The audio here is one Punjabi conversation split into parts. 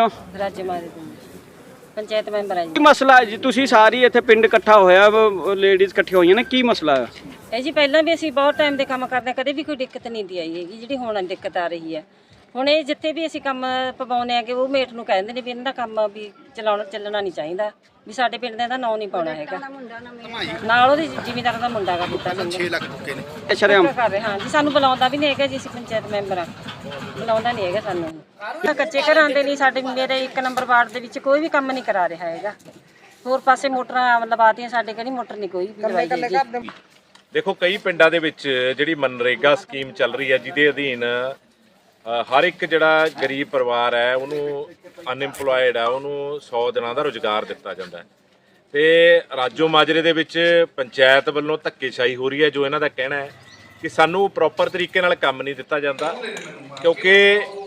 ਪਿੰਡੋਂ ਰਾਜੇ ਮਾਰੇ ਪੰਚਾਇਤ ਮੈਂਬਰ ਆ ਜੀ। ਕੀ ਮਸਲਾ ਹੈ ਜੀ? ਤੁਸੀਂ ਸਾਰੀ ਇੱਥੇ ਪਿੰਡ ਇਕੱਠਾ ਹੋਇਆ ਲੇਡੀਜ਼ ਇਕੱਠੀਆਂ ਹੋਈਆਂ ਨੇ ਕੀ ਮਸਲਾ ਹੈ? ਇਹ ਜੀ ਪਹਿਲਾਂ ਵੀ ਅਸੀਂ ਬਹੁਤ ਟਾਈਮ ਦੇ ਕੰਮ ਕਰਦੇ ਹਾਂ, ਕਦੇ ਵੀ ਕੋਈ ਦਿੱਕਤ ਨਹੀਂ ਦੀ ਆਈ ਹੈਗੀ ਜਿਹੜੀ ਹੁਣ ਦਿੱਕਤ ਆ ਰਹੀ ਹੈ। ਹੁਣ ਇਹ ਜਿੱਥੇ ਵੀ ਅਸੀਂ ਕੰਮ ਪਵਾਉਂਦੇ ਆ ਕਿ ਉਹ ਮੇਟ ਨੂੰ ਕਹਿੰਦੇ ਨੇ ਵੀ ਇਹਨਾਂ ਦਾ ਕੰਮ ਵੀ ਚਲਾਉਣਾ ਚੱਲਣਾ ਨਹੀਂ ਚਾਹੀਦਾ ਵੀ ਸਾਡੇ ਪਿੰਡ ਦਾ ਇਹਦਾ ਨਾਂ ਨਹੀਂ ਪਾਉਣਾ ਹੈਗਾ। ਨਾਲ ਉਹਦੇ ਜ਼ਿਮੀਦਾਰ ਦਾ ਮੁੰਡਾ ਗਾ ਬੁੱਤਾ ਸਿੰਘ। 6 ਲੱਖ ਇਹ ਸ਼ਰਮ ਕਰ ਰਹੇ ਹਾਂ ਜੀ ਸਾਨੂੰ ਬੁਲਾਉਂਦਾ ਵੀ ਨਹੀਂ ਹੈਗਾ ਜੀ ਅਸੀਂ ਪੰਚਾਇਤ ਮੈਂਬਰ ਆ। ਬੁਲਾਉਂਦਾ ਨਹੀਂ ਹੈਗਾ ਸਾਨੂੰ। ਕੱਚੇ ਘਰਾਂ ਦੇ ਲਈ ਸਾਡੇ ਮੇਰੇ ਇੱਕ ਨੰਬਰ ਵਾਰਡ ਦੇ ਵਿੱਚ ਕੋਈ ਵੀ ਕੰਮ ਨਹੀਂ ਕਰਾ ਰਿਹਾ ਹੈਗਾ। ਹੋਰ ਪਾਸੇ ਮੋਟਰਾਂ ਲਵਾਤੀਆਂ ਸਾਡੇ ਕਿਹੜੀ ਮੋਟਰ ਨਹੀਂ ਕੋਈ ਵੀ ਲਵਾਈ ਹੈਗੀ ਦੇਖੋ ਕਈ ਪਿੰਡਾਂ ਦੇ ਵਿੱਚ ਜਿਹੜੀ ਮਨਰੇਗਾ ਸਕੀਮ ਚੱਲ ਰਹੀ ਹੈ ਜਿਹਦੇ ਅਧੀਨ ਹਰ ਇੱਕ ਜਿਹੜਾ ਗਰੀਬ ਪਰਿਵਾਰ ਹੈ, ਉਹਨੂੰ ਅਨਇੰਪਲੋਇਡ ਹੈ, ਉਹਨੂੰ 100 ਦਿਨਾਂ ਦਾ ਰੋਜ਼ਗਾਰ ਦਿੱਤਾ ਜਾਂਦਾ ਹੈ। ਤੇ ਰਾਜੋ ਮਾਜਰੇ ਦੇ ਵਿੱਚ ਪੰਚਾਇਤ ਵੱਲੋਂ ਧੱਕੇਸ਼ਾਹੀ ਹੋ ਰਹੀ ਹੈ, ਜੋ ਇਹਨਾਂ ਦਾ ਕਹਿਣਾ ਹੈ ਕਿ ਸਾਨੂੰ ਪ੍ਰੋਪਰ ਤਰੀਕੇ ਨਾਲ ਕੰਮ ਨਹੀਂ ਦਿੱਤਾ ਜਾਂਦਾ, ਕਿਉਂਕਿ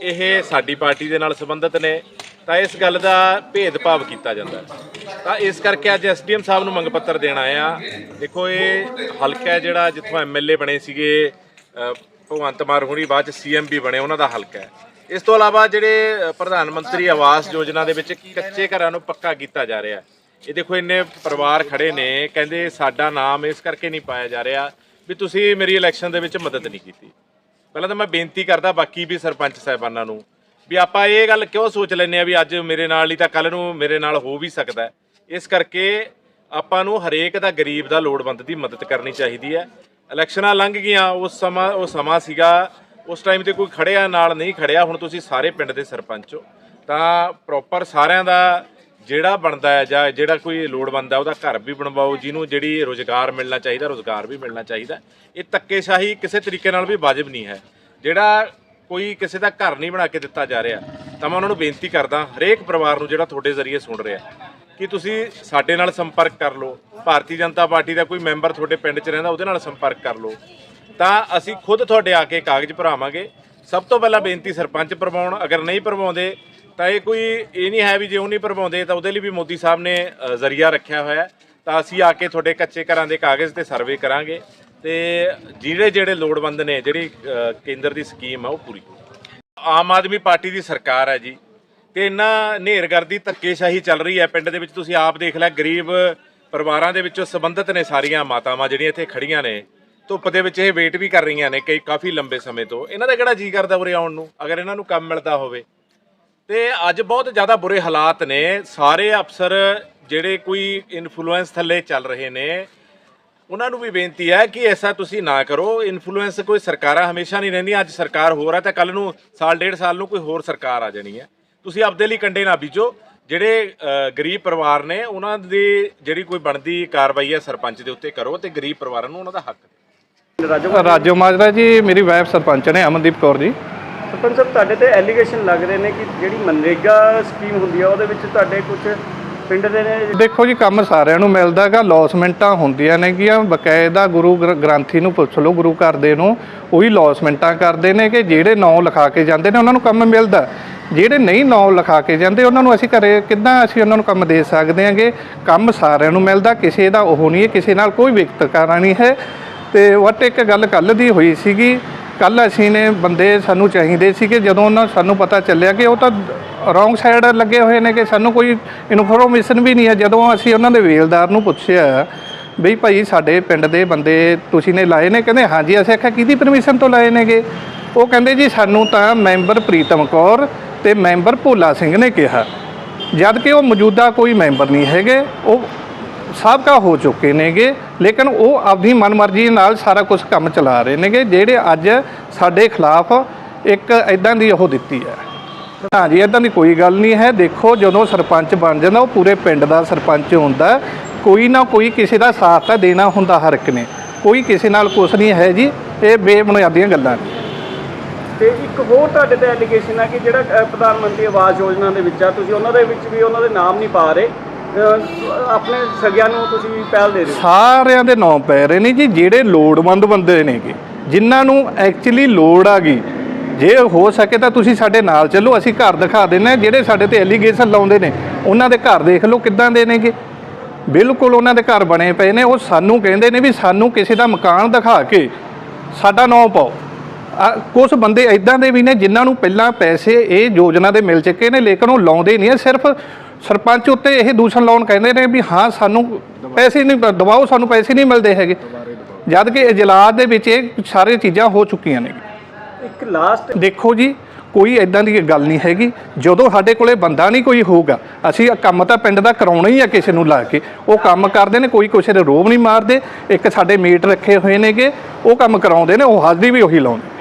ਇਹ ਸਾਡੀ ਪਾਰਟੀ ਦੇ ਨਾਲ ਸੰਬੰਧਿਤ ਨੇ, ਤਾਂ ਇਸ ਗੱਲ ਦਾ ਭੇਦਭਾਵ ਕੀਤਾ ਜਾਂਦਾ ਤਾਂ ਇਸ ਕਰਕੇ ਅੱਜ ਐਸਡੀਐਮ ਸਾਹਿਬ ਨੂੰ ਮੰਗ ਪੱਤਰ ਦੇਣ ਆਏ ਆ ਦੇਖੋ, ਇਹ ਹਲਕਾ ਜਿਹੜਾ ਜਿੱਥੋਂ ਐਮਐਲਏ ਬਣੇ ਸੀਗੇ ਭਗਵੰਤ ਮਾਨ ਹੁਣੀ ਬਾਅਦ ਚ ਸੀਐਮ ਵੀ ਬਣੇ, ਉਹਨਾਂ ਦਾ ਹਲਕਾ ਹੈ। ਇਸ ਤੋਂ ਇਲਾਵਾ ਜਿਹੜੇ ਪ੍ਰਧਾਨ ਮੰਤਰੀ ਆਵਾਸ ਯੋਜਨਾ ਦੇ ਵਿੱਚ ਕੱਚੇ ਘਰਾਂ ਨੂੰ ਪੱਕਾ ਕੀਤਾ ਜਾ ਰਿਹਾ ਹੈ। ਇਹ ਦੇਖੋ, ਇੰਨੇ ਪਰਿਵਾਰ ਖੜੇ ਨੇ, ਕਹਿੰਦੇ ਸਾਡਾ ਨਾਮ ਇਸ ਕਰਕੇ ਨਹੀਂ ਪਾਇਆ ਜਾ ਰਿਹਾ ਵੀ ਤੁਸੀਂ ਮੇਰੀ ਇਲੈਕਸ਼ਨ ਦੇ ਵਿੱਚ ਮਦਦ ਨਹੀਂ ਕੀਤੀ। ਪਹਿਲਾਂ ਤਾਂ ਮੈਂ ਬੇਨਤੀ ਕਰਦਾ ਬਾਕੀ ਵੀ ਸਰਪੰਚ ਸਾਹਿਬਾਨਾਂ ਨੂੰ ਵੀ ਆਪਾਂ ਇਹ ਗੱਲ ਕਿਉਂ ਸੋਚ ਲੈਂਦੇ ਆ ਵੀ ਅੱਜ ਮੇਰੇ ਨਾਲ ਹੀ ਤਾਂ ਕੱਲ ਨੂੰ ਮੇਰੇ ਨਾਲ ਹੋ ਵੀ ਸਕਦਾ ਇਸ ਕਰਕੇ ਆਪਾਂ ਨੂੰ ਹਰੇਕ ਦਾ ਗਰੀਬ ਦਾ ਲੋੜਵੰਦ ਦੀ ਮਦਦ ਕਰਨੀ ਚਾਹੀਦੀ ਹੈ। ਇਲੈਕਸ਼ਨਾਂ ਲੰਘ ਗਈਆਂ, ਉਸ ਸਮਾਂ, ਉਹ ਸਮਾਂ ਸੀਗਾ, ਉਸ ਟਾਈਮ ਤੇ ਕੋਈ ਖੜਿਆ, ਨਾਲ ਨਹੀਂ ਖੜਿਆ, ਹੁਣ ਤੁਸੀਂ ਸਾਰੇ ਪਿੰਡ ਦੇ ਸਰਪੰਚ ਹੋ। ਤਾਂ ਪ੍ਰੋਪਰ ਸਾਰਿਆਂ ਦਾ ਜਿਹੜਾ ਬਣਦਾ ਹੈ ਜਾਂ ਜਿਹੜਾ ਕੋਈ ਲੋੜਵੰਦ ਹੈ ਉਹਦਾ ਘਰ ਵੀ ਬਣਵਾਓ, ਜਿਹਨੂੰ ਜਿਹੜੀ ਰੋਜ਼ਗਾਰ ਮਿਲਣਾ ਚਾਹੀਦਾ, ਰੋਜ਼ਗਾਰ ਵੀ ਮਿਲਣਾ ਚਾਹੀਦਾ। ਇਹ ਧੱਕੇਸ਼ਾਹੀ ਕਿਸੇ ਤਰੀਕੇ ਨਾਲ ਵੀ ਵਾਜਬ ਨਹੀਂ ਹੈ। ਜਿਹੜਾ ਕੋਈ ਕਿਸੇ ਦਾ ਘਰ ਨਹੀਂ ਬਣਾ ਕੇ ਦਿੱਤਾ ਜਾ ਰਿਹਾ, ਤਾਂ ਮੈਂ ਉਹਨਾਂ ਨੂੰ ਬੇਨਤੀ ਕਰਦਾ, ਹਰੇਕ ਪਰਿਵਾਰ ਨੂੰ ਜਿਹੜਾ ਤੁਹਾਡੇ ਜ਼ਰੀਏ ਸੁਣ ਰਿਹਾ ਕਿ ਤੁਸੀਂ ਸਾਡੇ ਨਾਲ ਸੰਪਰਕ ਕਰ ਲਓ। ਭਾਰਤੀ ਜਨਤਾ ਪਾਰਟੀ ਦਾ ਕੋਈ ਮੈਂਬਰ ਤੁਹਾਡੇ ਪਿੰਡ 'ਚ ਰਹਿੰਦਾ, ਉਹਦੇ ਨਾਲ ਸੰਪਰਕ ਕਰ ਲਓ। ਤਾਂ ਅਸੀਂ ਖੁਦ ਤੁਹਾਡੇ ਆ ਕੇ ਕਾਗਜ਼ ਭਰਾਵਾਂਗੇ। ਸਭ ਤੋਂ ਪਹਿਲਾਂ ਬੇਨਤੀ ਸਰਪੰਚ ਭਰਵਾਉਣ, ਅਗਰ ਨਹੀਂ ਭਰਵਾਉਂਦੇ, ਤਾਂ ਇਹ ਕੋਈ, ਇਹ ਨਹੀਂ ਹੈ ਵੀ ਜੇ ਉਹ ਨਹੀਂ ਭਰਵਾਉਂਦੇ, ਤਾਂ ਉਹਦੇ ਲਈ ਵੀ ਮੋਦੀ ਸਾਹਿਬ ਨੇ ਜ਼ਰੀਆ ਰੱਖਿਆ ਹੋਇਆ ਤਾਂ ਅਸੀਂ ਆ ਕੇ ਤੁਹਾਡੇ ਕੱਚੇ ਘਰਾਂ ਦੇ ਕਾਗਜ਼ ਤੇ ਸਰਵੇ ਕਰਾਂਗੇ ਤੇ ਜਿਹੜੇ ਜਿਹੜੇ ਲੋੜਵੰਦ ਨੇ, ਜਿਹੜੀ ਕੇਂਦਰ ਦੀ ਸਕੀਮ ਆ, ਉਹ ਪੂਰੀ ਆਮ ਆਦਮੀ ਪਾਰਟੀ ਦੀ ਸਰਕਾਰ ਹੈ ਜੀ। ਤੇ ਇੰਨਾ ਨੇਰਗਰਦੀ ਧੱਕੇਸ਼ਾਹੀ ਚੱਲ ਰਹੀ ਹੈ। ਪਿੰਡ ਦੇ ਵਿੱਚ ਤੁਸੀਂ ਆਪ ਦੇਖ ਲੈ, ਗਰੀਬ ਪਰਿਵਾਰਾਂ ਦੇ ਵਿੱਚੋਂ ਸੰਬੰਧਿਤ ਨੇ ਸਾਰੀਆਂ ਮਾਤਾਵਾਂ ਜਿਹੜੀਆਂ ਇੱਥੇ ਖੜੀਆਂ ਨੇ। ਧੁੱਪ ਦੇ ਵਿੱਚ ਇਹ ਵੇਟ ਵੀ ਕਰ ਰਹੀਆਂ ਨੇ ਕਈ ਕਾਫੀ ਲੰਬੇ ਸਮੇਂ ਤੋਂ। ਇਹਨਾਂ ਦਾ ਕਿਹੜਾ ਜੀ ਕਰਦਾ ਉਰੇ ਆਉਣ ਨੂੰ? ਅਗਰ ਇਹਨਾਂ ਨੂੰ ਕੰਮ ਮਿਲਦਾ ਹੋਵੇ। ਤੇ ਅੱਜ ਬਹੁਤ ਜ਼ਿਆਦਾ ਬੁਰੇ ਹਾਲਾਤ ਨੇ। ਸਾਰੇ ਅਫਸਰ ਜਿਹੜੇ ਕੋਈ ਇਨਫਲੂਐਂਸ ਥੱਲੇ ਚੱਲ ਰਹੇ ਨੇ, ਉਹਨਾਂ ਨੂੰ ਵੀ ਬੇਨਤੀ ਹੈ ਕਿ ਐਸਾ ਤੁਸੀਂ ਨਾ ਕਰੋ। ਇਨਫਲੂਐਂਸ ਕੋਈ ਸਰਕਾਰਾਂ ਹਮੇਸ਼ਾ ਨਹੀਂ ਰਹਿੰਦੀਆਂ, ਅੱਜ ਸਰਕਾਰ ਹੋਰ ਹੈ ਤਾਂ ਕੱਲ ਨੂੰ ਸਾਲ, ਡੇਢ ਸਾਲ ਨੂੰ ਕੋਈ ਹੋਰ ਸਰਕਾਰ ਆ ਜਾਣੀ ਹੈ। ਤੁਸੀਂ ਆਪਦੇ ਲਈ ਕੰਡੇ ਨਾ ਬੀਜੋ। ਜਿਹੜੇ ਗਰੀਬ ਪਰਿਵਾਰ ਨੇ ਉਹਨਾਂ ਦੀ ਜਿਹੜੀ ਕੋਈ ਬਣਦੀ ਕਾਰਵਾਈ ਹੈ ਸਰਪੰਚ ਦੇ ਉੱਤੇ ਕਰੋ ਤੇ ਗਰੀਬ ਪਰਿਵਾਰਾਂ ਨੂੰ ਉਹਨਾਂ ਦਾ ਹੱਕ। ਰਾਜੋ ਮਾਜਰਾ ਜੀ ਮੇਰੀ ਵਾਈਫ ਸਰਪੰਚ ਨੇ ਅਮਨਦੀਪ ਕੌਰ ਜੀ। ਸਰਪੰਚ ਸਾਹਿਬ ਤੁਹਾਡੇ ਤੇ ਐਲੀਗੇਸ਼ਨ ਲੱਗ ਰਹੇ ਨੇ ਕਿ ਜਿਹੜੀ ਮਨਰੇਗਾ ਸਕੀਮ ਹੁੰਦੀ ਆ ਉਹਦੇ ਵਿੱਚ ਤੁਹਾਡੇ ਕੁਝ ਪਿੰਡ ਦੇ ਨੇ ਦੇਖੋ ਜੀ ਕੰਮ ਸਾਰਿਆਂ ਨੂੰ ਮਿਲਦਾਗਾ ਲੌਸਮੈਂਟਾਂ ਹੁੰਦੀਆਂ ਨੇਗੀਆਂ ਬਕਾਇਦਾ ਗੁਰੂ ਗ੍ਰ- ਗ੍ਰੰਥੀ ਨੂੰ ਪੁੱਛ ਲਓ ਗੁਰੂ ਘਰ ਦੇ ਨੂੰ ਉਹੀ ਲੌਸਮੈਂਟਾਂ ਕਰਦੇ ਨੇ ਕਿ ਜਿਹੜੇ ਨਾਂ ਲਿਖਾ ਕੇ ਜਾਂਦੇ ਨੇ ਉਹਨਾਂ ਨੂੰ ਕੰਮ ਮਿਲਦਾ। ਜਿਹੜੇ ਨਹੀਂ ਨੌ ਲਿਖਾ ਕੇ ਜਾਂਦੇ, ਉਹਨਾਂ ਨੂੰ ਅਸੀਂ ਘਰੇ ਕਿੱਦਾਂ ਅਸੀਂ ਉਹਨਾਂ ਨੂੰ ਕੰਮ ਦੇ ਸਕਦੇ ਹਾਂਗੇ? ਕੰਮ ਸਾਰਿਆਂ ਨੂੰ ਮਿਲਦਾ, ਕਿਸੇ ਦਾ ਉਹ ਨਹੀਂ ਹੈ, ਕਿਸੇ ਨਾਲ ਕੋਈ ਵਿਤਕਰਾ ਨਹੀਂ ਹੈ। ਤੇ ਵਟ ਇੱਕ ਗੱਲ ਕੱਲ ਦੀ ਹੋਈ ਸੀਗੀ ਕੱਲ ਅਸੀਂ ਨੇ ਬੰਦੇ ਸਾਨੂੰ ਚਾਹੀਦੇ ਸੀਗੇ, ਜਦੋਂ ਉਹਨਾਂ ਸਾਨੂੰ ਪਤਾ ਚੱਲਿਆ ਕਿ ਉਹ ਤਾਂ ਰੋਂਗ ਸਾਈਡ ਲੱਗੇ ਹੋਏ ਨੇ ਕਿ ਸਾਨੂੰ ਕੋਈ ਇਨਫੋਰਮੇਸ਼ਨ ਵੀ ਨਹੀਂ ਹੈ, ਜਦੋਂ ਅਸੀਂ ਉਹਨਾਂ ਦੇ ਵੇਲਦਾਰ ਨੂੰ ਪੁੱਛਿਆ ਬਈ ਭਾਈ ਸਾਡੇ ਪਿੰਡ ਦੇ ਬੰਦੇ ਤੁਸੀਂ ਨੇ ਲਾਏ ਨੇ? ਕਹਿੰਦੇ, ਹਾਂਜੀ, ਅਸੀਂ ਆਖਿਆ, ਕਿਹਦੀ ਪਰਮਿਸ਼ਨ ਤੋਂ ਲਾਏ ਨੇਗੇ? ਉਹ ਕਹਿੰਦੇ, ਜੀ, ਸਾਨੂੰ ਤਾਂ ਮੈਂਬਰ ਪ੍ਰੀਤਮ ਕੌਰ ਤੇ ਮੈਂਬਰ ਭੋਲਾ ਸਿੰਘ ਨੇ ਕਿਹਾ, ਜਦ ਕਿ ਉਹ ਮੌਜੂਦਾ ਕੋਈ ਮੈਂਬਰ ਨਹੀਂ ਹੈਗੇ, ਉਹ ਸਾਬਕਾ ਹੋ ਚੁੱਕੇ ਨੇਗੇ, ਲੇਕਿਨ ਉਹ ਆਪਣੀ ਮਨਮਰਜ਼ੀ ਨਾਲ ਸਾਰਾ ਕੁਝ ਕੰਮ ਚਲਾ ਰਹੇ ਨੇਗੇ, ਜਿਹੜੇ ਅੱਜ ਸਾਡੇ ਖਿਲਾਫ ਇੱਕ ਇਦਾਂ ਦੀ ਉਹ ਦਿੱਤੀ ਹੈ। ਹਾਂ ਜੀ ਇਦਾਂ ਦੀ ਕੋਈ ਗੱਲ ਨਹੀਂ ਹੈ। ਦੇਖੋ, ਜਦੋਂ ਸਰਪੰਚ ਬਣ ਜਾਂਦਾ, ਉਹ ਪੂਰੇ ਪਿੰਡ ਦਾ ਸਰਪੰਚ ਹੁੰਦਾ ਕੋਈ ਨਾ ਕੋਈ ਕਿਸੇ ਦਾ ਸਾਥ ਤਾਂ ਦੇਣਾ ਹੁੰਦਾ ਹਰ ਇੱਕ ਨੇ। ਕੋਈ ਕਿਸੇ ਨਾਲ ਕੁਛ ਨਹੀਂ ਹੈ ਜੀ, ਇਹ ਬੇਬੁਨਿਆਦੀਆਂ ਗੱਲਾਂ ਨੇ। ਤੇ ਇੱਕ ਹੋਰ ਤੁਹਾਡੇ ਤੇ ਐਲੀਗੇਸ਼ਨ ਆ ਕਿ ਜਿਹੜਾ ਪ੍ਰਧਾਨ ਮੰਤਰੀ ਆਵਾਸ ਯੋਜਨਾ ਦੇ ਵਿੱਚ ਆ, ਤੁਸੀਂ ਉਹਨਾਂ ਦੇ ਵਿੱਚ ਵੀ ਉਹਨਾਂ ਦੇ ਨਾਮ ਨਹੀਂ ਪਾ ਰਹੇ। ਆਪਣੇ ਸਗਿਆਂ ਨੂੰ ਤੁਸੀਂ ਪਹਿਲ ਦੇ ਰਹੇ ਸਾਰਿਆਂ ਦੇ ਨਾਂ ਪੈ ਰਹੇ ਨੇ ਜੀ, ਜਿਹੜੇ ਲੋੜਵੰਦ ਬੰਦੇ ਨੇਗੇ, ਜਿਨ੍ਹਾਂ ਨੂੰ ਐਕਚੁਅਲੀ ਲੋੜ ਆ ਗਈ। ਜੇ ਹੋ ਸਕੇ ਤਾਂ ਤੁਸੀਂ ਸਾਡੇ ਨਾਲ ਚੱਲੋ, ਅਸੀਂ ਘਰ ਦਿਖਾ ਦਿੰਦੇ ਹਾਂ, ਜਿਹੜੇ ਸਾਡੇ ਤੇ ਐਲੀਗੇਸ਼ਨ ਲਾਉਂਦੇ ਨੇ, ਉਹਨਾਂ ਦੇ ਘਰ ਦੇਖ ਲਓ ਕਿੱਦਾਂ ਦੇ ਨੇਗੇ। ਬਿਲਕੁਲ ਉਹਨਾਂ ਦੇ ਘਰ ਬਣੇ ਪਏ ਨੇ, ਉਹ ਸਾਨੂੰ ਕਹਿੰਦੇ ਨੇ ਵੀ ਸਾਨੂੰ ਕਿਸੇ ਦਾ ਮਕਾਨ ਦਿਖਾ ਕੇ ਸਾਡਾ ਨਾਂ ਪਾਓ। ਕੁਝ ਬੰਦੇ ਇਦਾਂ ਦੇ ਵੀ ਨੇ ਜਿਨ੍ਹਾਂ ਨੂੰ ਪਹਿਲਾਂ ਪੈਸੇ ਇਹ ਯੋਜਨਾ ਦੇ ਮਿਲ ਚੁੱਕੇ ਨੇ ਲੇਕਿਨ ਉਹ ਲਾਉਂਦੇ ਨਹੀਂ ਸਿਰਫ ਸਰਪੰਚ ਉੱਤੇ ਇਹ ਦੂਸ਼ਣ ਲਾਉਣ ਕਹਿੰਦੇ ਨੇ ਵੀ ਹਾਂ ਸਾਨੂੰ ਪੈਸੇ ਨਹੀਂ ਦਬਾਓ ਸਾਨੂੰ ਪੈਸੇ ਨਹੀਂ ਮਿਲਦੇ ਹੈਗੇ। ਜਦ ਕਿ ਇਜਲਾਸ ਦੇ ਵਿੱਚ ਇਹ ਸਾਰੀਆਂ ਚੀਜ਼ਾਂ ਹੋ ਚੁੱਕੀਆਂ ਨੇ। ਇੱਕ ਲਾਸਟ ਦੇਖੋ ਜੀ ਕੋਈ ਇਦਾਂ ਦੀ ਗੱਲ ਨਹੀਂ ਹੈਗੀ। ਜਦੋਂ ਸਾਡੇ ਕੋਲੇ ਬੰਦਾ ਨਹੀਂ ਕੋਈ ਹੋਊਗਾ ਅਸੀਂ ਕੰਮ ਤਾਂ ਪਿੰਡ ਦਾ ਕਰਾਉਣਾ ਹੀ ਆ ਕਿਸੇ ਨੂੰ ਲਾ ਕੇ। ਉਹ ਕੰਮ ਕਰਦੇ ਨੇ ਕੋਈ ਕਿਸੇ ਦੇ ਰੋਬ ਨਹੀਂ ਮਾਰਦੇ। ਇੱਕ ਸਾਡੇ ਮੀਟ ਰੱਖੇ ਹੋਏ ਨੇਗੇ ਉਹ ਕੰਮ ਕਰਾਉਂਦੇ ਨੇ ਉਹ ਹਾਜ਼ਰੀ ਵੀ ਉਹੀ ਲਾਉਂਦੇ।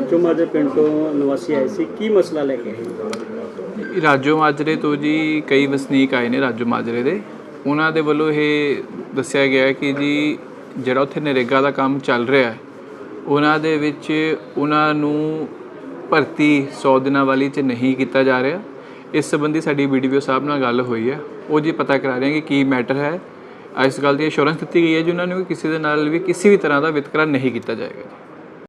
ਜੋ ਮਾਜੇ ਪਿੰਡ ਤੋਂ ਨਿਵਾਸੀ ਆਏ ਸੀ। ਕੀ ਮਸਲਾ ਲੈ ਕੇ ਆਏ? ਰਾਜੋ ਮਾਜਰੇ ਤੋਂ ਜੀ ਕਈ ਵਸਨੀਕ ਆਏ ਨੇ ਰਾਜੋ ਮਾਜਰੇ ਦੇ। ਉਹਨਾਂ ਦੇ ਵੱਲੋਂ ਇਹ ਦੱਸਿਆ ਗਿਆ ਕਿ ਜੀ ਜਿਹੜਾ ਉੱਥੇ ਨਰੇਗਾ ਦਾ ਕੰਮ ਚੱਲ ਰਿਹਾ ਹੈ, ਉਹਨਾਂ ਦੇ ਵਿੱਚ ਉਹਨਾਂ ਨੂੰ ਭਰਤੀ 100 ਦਿਨਾਂ ਵਾਲੀ ਚ ਨਹੀਂ ਕੀਤਾ ਜਾ ਰਿਹਾ। ਇਸ ਸੰਬੰਧੀ ਸਾਡੀ ਵੀਡੀਓ ਸਾਹਿਬ ਨਾਲ ਗੱਲ ਹੋਈ ਹੈ। ਉਹ ਜੀ ਪਤਾ ਕਰਾ ਰਹੇ ਹਾਂ ਕਿ ਕੀ ਮੈਟਰ ਹੈ। ਇਸ ਗੱਲ ਦੀ ਅਸ਼ੋਰੈਂਸ ਦਿੱਤੀ ਗਈ ਹੈ ਜੀ ਉਹਨਾਂ ਨੂੰ ਕਿ ਕਿਸੇ ਦੇ ਨਾਲ ਵੀ ਕਿਸੇ ਵੀ ਤਰ੍ਹਾਂ ਦਾ ਵਿਤਕਰਾ ਨਹੀਂ ਕੀਤਾ ਜਾਏਗਾ ਜੀ।